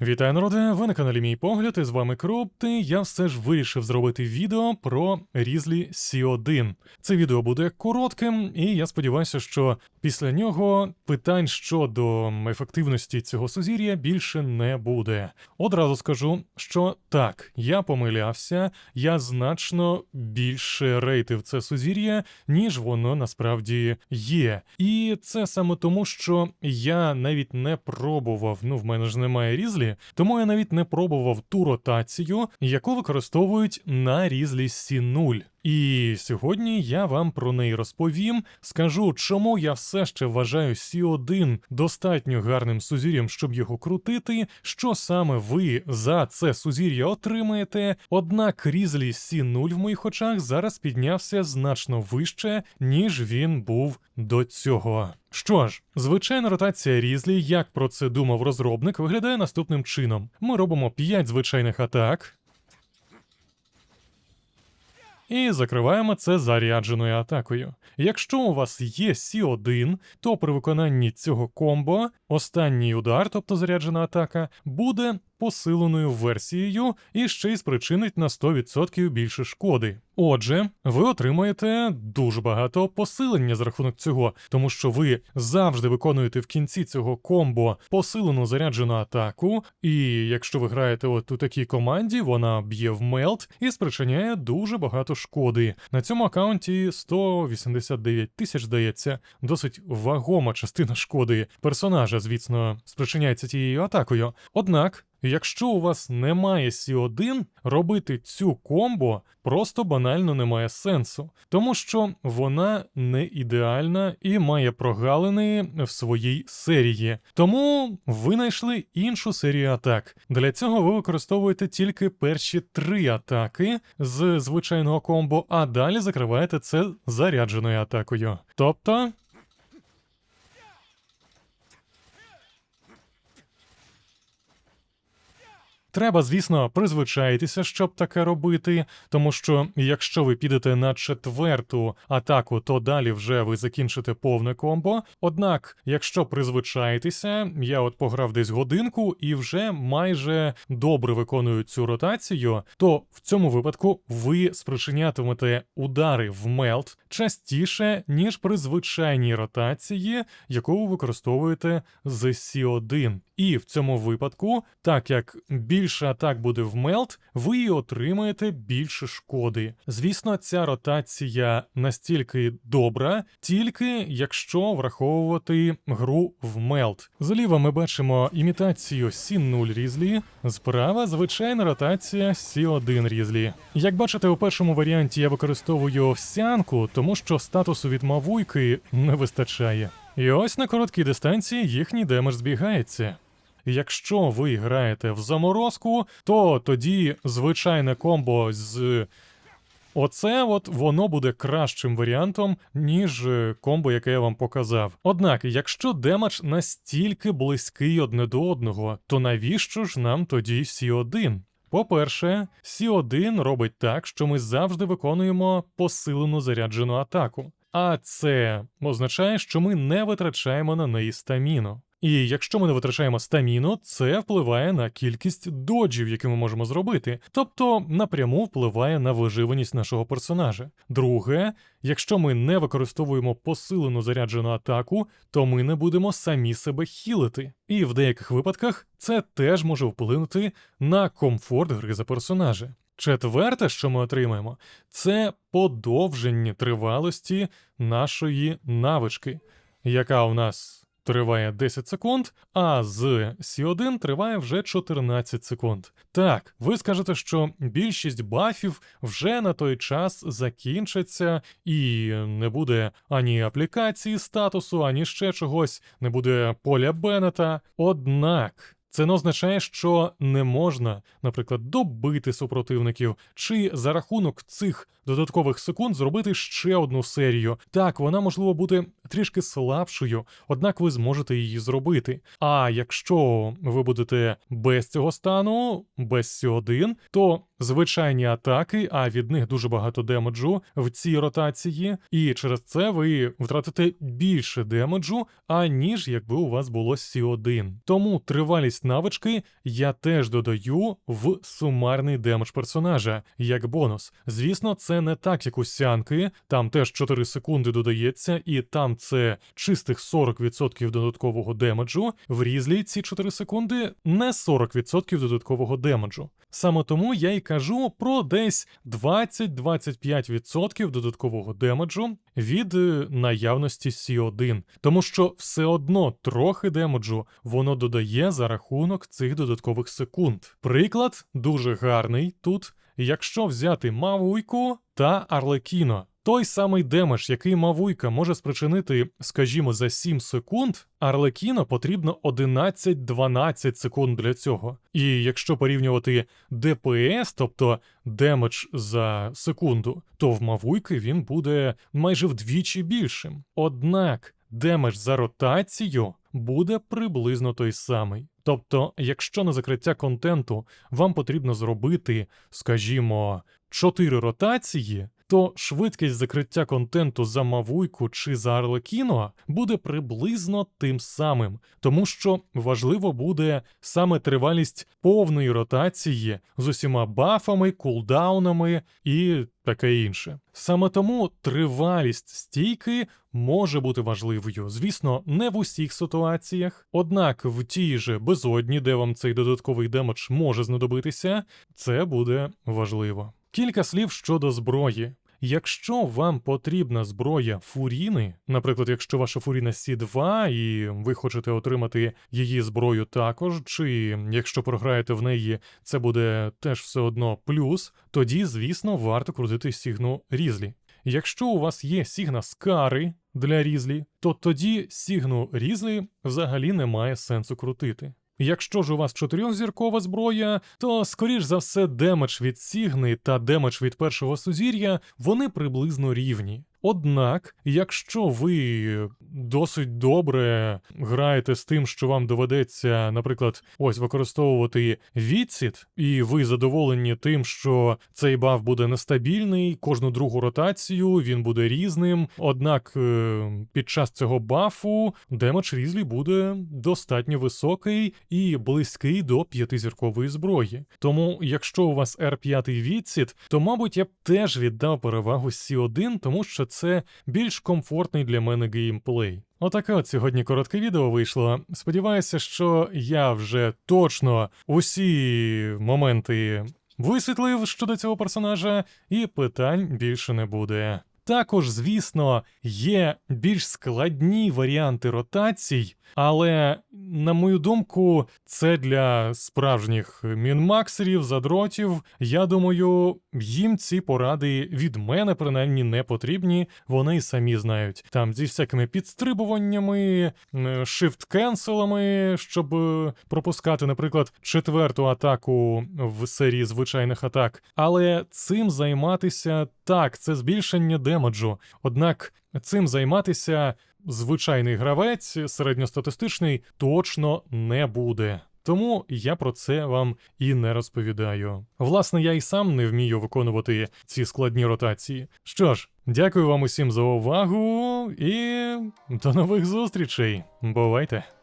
Вітаю, народи! Ви на каналі Мій Погляд, і з вами Кропти. Я все ж вирішив зробити відео про Різлі Сі1. Це відео буде коротким, і я сподіваюся, що після нього питань щодо ефективності цього сузір'я більше не буде. Одразу скажу, що так, я помилявся, я значно більше рейтив це сузір'я, ніж воно насправді є. І це саме тому, що я навіть не пробував, ну в мене ж немає різлі, тому я навіть не пробував ту ротацію, яку використовують на різлі Сі 0 І сьогодні я вам про неї розповім, скажу, чому я все ще вважаю Сі 1 достатньо гарним сузір'ям, щоб його крутити, що саме ви за це сузір'я отримаєте. Однак різлі Сі 0 в моїх очах зараз піднявся значно вище, ніж він був до цього. Що ж, звичайна ротація різлі, як про це думав розробник, виглядає наступним чином: ми робимо 5 звичайних атак. І закриваємо це зарядженою атакою. Якщо у вас є Сі1, то при виконанні цього комбо останній удар, тобто заряджена атака, буде посиленою версією і ще й спричинить на 100% більше шкоди. Отже, ви отримаєте дуже багато посилення за рахунок цього, тому що ви завжди виконуєте в кінці цього комбо посилену заряджену атаку, і якщо ви граєте от у такій команді, вона б'є в мелт і спричиняє дуже багато шкоди. На цьому аккаунті 189 тисяч, здається, досить вагома частина шкоди персонажа, звісно, спричиняється тією атакою. Однак. Якщо у вас немає Сі1, робити цю комбо просто банально немає сенсу, тому що вона не ідеальна і має прогалини в своїй серії. Тому ви знайшли іншу серію атак. Для цього ви використовуєте тільки перші три атаки з звичайного комбо, а далі закриваєте це зарядженою атакою. Тобто. Треба, звісно, призвичаїтися, щоб таке робити, тому що якщо ви підете на четверту атаку, то далі вже ви закінчите повне комбо. Однак, якщо призвичаєтеся, я от пограв десь годинку і вже майже добре виконую цю ротацію, то в цьому випадку ви спричинятимете удари в мелт частіше, ніж при звичайній ротації, яку ви використовуєте з Сі1. І в цьому випадку, так як більше атак буде в мелт, ви і отримаєте більше шкоди. Звісно, ця ротація настільки добра, тільки якщо враховувати гру в мелт. Зліва ми бачимо імітацію Сі0 різлі, справа звичайна ротація Сі1 різлі. Як бачите, у першому варіанті я використовую сянку, тому що статусу від мавуйки не вистачає. І ось на короткій дистанції їхній демедж збігається. Якщо ви граєте в заморозку, то тоді звичайне комбо з оце от воно буде кращим варіантом, ніж е, комбо, яке я вам показав. Однак, якщо демедж настільки близький одне до одного, то навіщо ж нам тоді Сі1? По-перше, Сі1 робить так, що ми завжди виконуємо посилену заряджену атаку. А це означає, що ми не витрачаємо на неї стаміну. І якщо ми не витрачаємо стаміну, це впливає на кількість доджів, які ми можемо зробити, тобто напряму впливає на виживаність нашого персонажа. Друге, якщо ми не використовуємо посилену заряджену атаку, то ми не будемо самі себе хілити. І в деяких випадках це теж може вплинути на комфорт гри за персонажа. Четверте, що ми отримаємо, це подовження тривалості нашої навички, яка у нас триває 10 секунд, а з Сі1 триває вже 14 секунд. Так, ви скажете, що більшість бафів вже на той час закінчаться, і не буде ані аплікації статусу, ані ще чогось, не буде поля Беннета. Однак. Це не означає, що не можна, наприклад, добити супротивників, чи за рахунок цих додаткових секунд зробити ще одну серію. Так, вона можливо буде трішки слабшою, однак ви зможете її зробити. А якщо ви будете без цього стану, без Сі1, то звичайні атаки, а від них дуже багато демеджу в цій ротації, і через це ви втратите більше демеджу, аніж якби у вас було Сі1. Тому тривалість навички я теж додаю в сумарний демедж персонажа як бонус. Звісно, це не так, як у сянки, там теж 4 секунди додається, і там це чистих 40% додаткового демеджу. В різлі ці 4 секунди не 40% додаткового демеджу. Саме тому я й кажу про десь 20-25% додаткового демеджу від е, наявності Сі1, тому що все одно трохи демеджу воно додає за рахунок цих додаткових секунд. Приклад дуже гарний тут. Якщо взяти Мавуйку та Арлекіно, той самий демедж, який Мавуйка може спричинити, скажімо, за 7 секунд, Арлекіно потрібно 11-12 секунд для цього. І якщо порівнювати ДПС, тобто демедж за секунду, то в Мавуйки він буде майже вдвічі більшим. Однак демедж за ротацію буде приблизно той самий. Тобто, якщо на закриття контенту вам потрібно зробити, скажімо, 4 ротації, то швидкість закриття контенту за Мавуйку чи за Арлекіно буде приблизно тим самим, тому що важливо буде саме тривалість повної ротації з усіма бафами, кулдаунами і таке інше. Саме тому тривалість стійки може бути важливою. Звісно, не в усіх ситуаціях. Однак в тій же безодні, де вам цей додатковий демедж може знадобитися, це буде важливо. Кілька слів щодо зброї. Якщо вам потрібна зброя фуріни, наприклад, якщо ваша фуріна Сі2 і ви хочете отримати її зброю також, чи якщо програєте в неї, це буде теж все одно плюс, тоді, звісно, варто крутити Сігну Різлі. Якщо у вас є Сігна Скари для Різлі, то тоді Сігну Різлі взагалі немає сенсу крутити. Якщо ж у вас чотирьохзіркова зброя, то скоріш за все демедж від Сігни та демедж від першого сузір'я вони приблизно рівні. Однак, якщо ви досить добре граєте з тим, що вам доведеться, наприклад, ось використовувати відсід, і ви задоволені тим, що цей баф буде нестабільний, кожну другу ротацію він буде різним. Однак е, під час цього бафу демедж різлі буде достатньо високий і близький до п'ятизіркової зброї. Тому, якщо у вас R5 відсід, то мабуть я б теж віддав перевагу Сі1, тому що це більш комфортний для мене геймплей. Отаке от сьогодні коротке відео вийшло. Сподіваюся, що я вже точно усі моменти висвітлив щодо цього персонажа, і питань більше не буде. Також, звісно, є більш складні варіанти ротацій, але, на мою думку, це для справжніх мінмаксерів, задротів. Я думаю, їм ці поради від мене принаймні не потрібні. Вони й самі знають. Там зі всякими підстрибуваннями, шифт-кенселами, щоб е, пропускати, наприклад, четверту атаку в серії звичайних атак. Але цим займатися так, це збільшення демеджу. Однак цим займатися звичайний гравець, середньостатистичний, точно не буде. Тому я про це вам і не розповідаю. Власне, я й сам не вмію виконувати ці складні ротації. Що ж, дякую вам усім за увагу і до нових зустрічей. Бувайте!